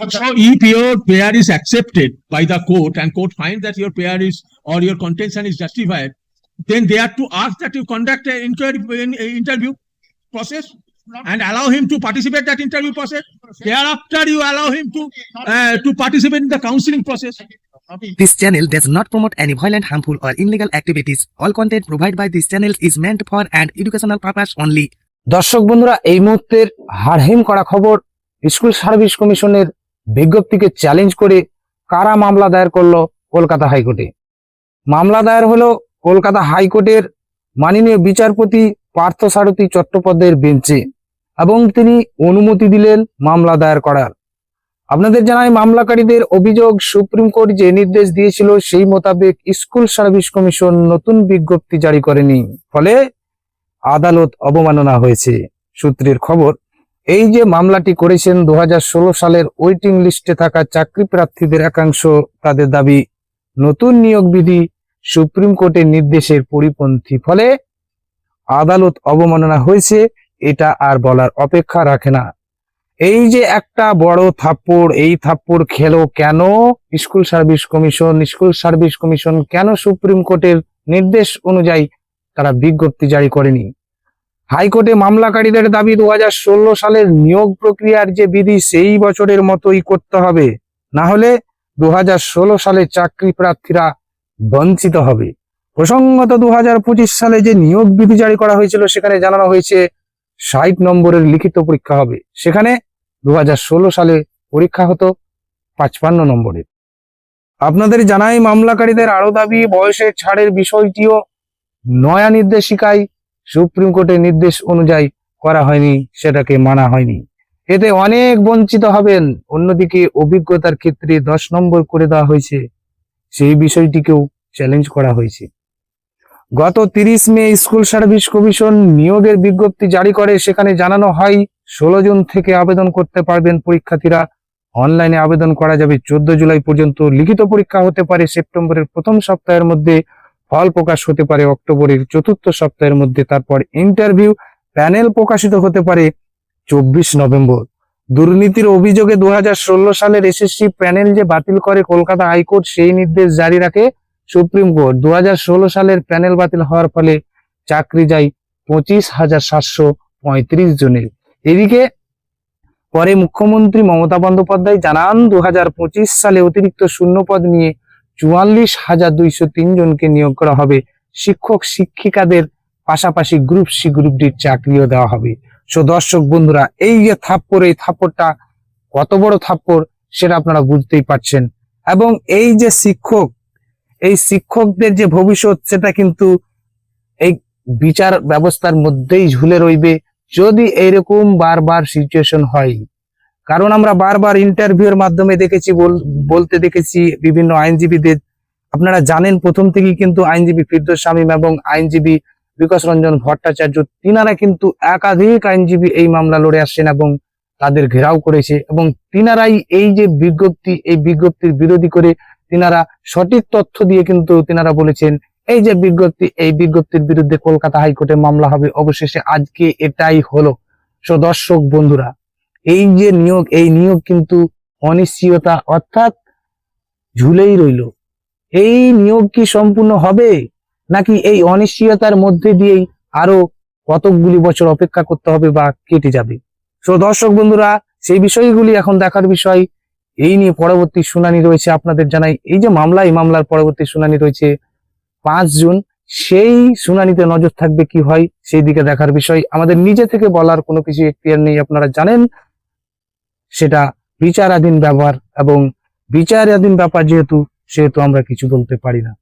So if your prayer is accepted by the court and court finds that your prayer is or your contention is justified, then they are to ask that you conduct an inquiry, in- in- interview process and allow him to participate that interview process. Thereafter, you allow him to, uh, to participate in the counseling process. This channel does not promote any violent, harmful, or illegal activities. All content provided by this channel is meant for an educational purpose only. দর্শক বন্ধুরা এই মুহূর্তের হারহিম করা খবর school service কমিশনের বিজ্ঞপ্তিকে challenge করে কারা মামলা দায়ের করল কলকাতা হাইকোর্টে? মামলা দায়ের হলো কলকাতা হাইকোর্টের মাননীয় বিচারপতি পার্থ সারথী চট্টোপাধ্যায়ের বেঞ্চে এবং তিনি অনুমতি দিলেন মামলা দায়ের করার। আপনাদের জানাই মামলাকারীদের অভিযোগ, সুপ্রিম কোর্ট যে নির্দেশ দিয়েছিল সেই মোতাবেক স্কুল সার্ভিস কমিশন নতুন বিজ্ঞপ্তি জারি করেনি। ফলে আদালত অবমাননা হয়েছে। সূত্রের খবর এই যে মামলাটি করেছেন দু হাজার ষোলো সালের ওয়েটিং লিস্টে থাকা চাকরি প্রার্থীদের একাংশ, তাদের দাবি নতুন নিয়োগ বিধি সুপ্রিম কোর্টের নির্দেশের পরিপন্থী। ফলে আদালত অবমাননা হয়েছে, এটা আর বলার অপেক্ষা রাখে না। এই যে একটা বড় থাপ্পড়, এই থাপ্পড় খেলো কেন? School service commission, school service commission কেন সুপ্রিম কোর্টের নির্দেশ অনুযায়ী তারা বিজ্ঞপ্তি জারি করেনি? হাইকোর্টে মামলাকারীদের দাবি দু হাজার ষোলো সালের নিয়োগ প্রক্রিয়ার যে বিধি, সেই বছরের মতোই করতে হবে। না হলে দু হাজার ষোলো সালে চাকরি প্রার্থীরা বঞ্চিত হবে। প্রসঙ্গত দু হাজার পঁচিশ সালে যে নিয়োগ বিধি জারি করা হয়েছিল, সেখানে জানানো হয়েছে ষাট নম্বরের লিখিত পরীক্ষা হবে। সেখানে দু হাজার ষোলো সালে পরীক্ষা হতো পাঁচপান্ন নম্বরের। আপনাদের জানাই, মামলাকারীদের আরও দাবি, বয়সের ছাড়ের বিষয়টিও নয়া নির্দেশিকায় সুপ্রিম কোর্টের নির্দেশ অনুযায়ী করা হয়নি, সেটাকে মানা হয়নি। এতে অনেক বঞ্চিত হবেন। অন্যদিকে অভিজ্ঞতার ক্ষেত্রে দশ নম্বর করে দেওয়া হয়েছে, সেই বিষয়টিকেও চ্যালেঞ্জ করা হয়েছে। গত তিরিশ মে স্কুল সার্ভিস কমিশন নিয়োগের বিজ্ঞপ্তি জারি করে, সেখানে জানানো হয়, ষোলো জুন থেকে আবেদন করতে পারবেন পরীক্ষার্থীরা। অনলাইনে আবেদন করা যাবে চোদ্দ জুলাই পর্যন্ত। লিখিত পরীক্ষা হতে পারে সেপ্টেম্বরের প্রথম সপ্তাহের মধ্যে ফল প্রকাশ হতে পারে অক্টোবরের চতুর্থ সপ্তাহের মধ্যে, তারপর ইন্টারভিউ প্যানেল প্রকাশিত হতে পারে চব্বিশ নভেম্বর। দুর্নীতির অভিযোগে দু হাজার ষোলো সালের এসএসসি প্যানেল যে বাতিল করে কলকাতা হাইকোর্ট, সেই নির্দেশ জারি রাখে সুপ্রিম কোর্ট। দু হাজার ষোলো সালের প্যানেল বাতিল হওয়ার ফলে চাকরি যায় পঁচিশ হাজার সাতশো পঁয়ত্রিশ জনের। এদিকে পরে মুখ্যমন্ত্রী মমতা বন্দ্যোপাধ্যায় জানান দু হাজার পঁচিশ সালে অতিরিক্ত শূন্যপদ নিয়ে চুয়াল্লিশ হাজার দুইশো জনকে নিয়োগ করা হবে। শিক্ষক, শিক্ষিকাদের পাশাপাশি গ্রুপ সি গ্রুপ ডির চাকরিও দেওয়া হবে। সো দর্শক বন্ধুরা, এই যে থাপ্পড়, এই থাপ্পড়টা কত বড় থাপ্পড় সেটা আপনারা বুঝতেই পারছেন। এবং এই যে শিক্ষক, এই শিক্ষকদের যে ভবিষ্যৎ সেটা কিন্তু এই বিচার ব্যবস্থার মধ্যেই ঝুলে রইবে। যদি এরকম বারবার সিচুয়েশন হয় কারণ আমরা বারবার ইন্টারভিউর মাধ্যমে দেখেছি, বল- বলতে দেখেছি বিভিন্ন আইনজীবীদের। আপনারা জানেন, প্রথম থেকেই কিন্তু আইনজীবী ফিরদোস শামীম এবং আইনজীবী বিকাশ রঞ্জন ভট্টাচার্য, তিনারা কিন্তু একাধিক আইনজীবী এই মামলা লড়ে আসছেন এবং তাদের ঘেরাও করেছে এবং তিনারাই এই যে বিজ্ঞপ্তি, এই বিজ্ঞপ্তির বিরোধী করে তিনারা সঠিক তথ্য দিয়ে কিন্তু তিনারা বলেছেন, এই যে বিজ্ঞপ্তি, এই বিজ্ঞপ্তির বিরুদ্ধে কলকাতা হাইকোর্টে মামলা হবে, অবশেষে আজকে এটাই হলো। সো দর্শক বন্ধুরা এই যে নিয়োগ, এই নিয়োগ কিন্তু অনিশ্চয়তা অর্থাৎ ঝুলেই রইল। এই নিয়োগ কি সম্পূর্ণ হবে? নাকি এই অনিশ্চয়তার মধ্যে দিয়েই আরও কতকগুলি বছর অপেক্ষা করতে হবে বা কেটে যাবে? তো দর্শক বন্ধুরা, সেই বিষয়গুলি এখন দেখার বিষয়। এই নিয়ে পরবর্তী শুনানি রয়েছে আপনাদের জানাই। এই যে মামলা, এই মামলার পরবর্তী শুনানি রয়েছে পাঁচ জুন। সেই শুনানিতে নজর থাকবে কি হয়, সেই দিকে দেখার বিষয়। আমাদের নিজে থেকে বলার কোনো কিছু এখতিয়ার নেই, আপনারা জানেন। সেটা বিচারাধীন ব্যবহার এবং বিচারাধীন ব্যাপার যেহেতু সেহেতু আমরা কিছু বলতে পারি না।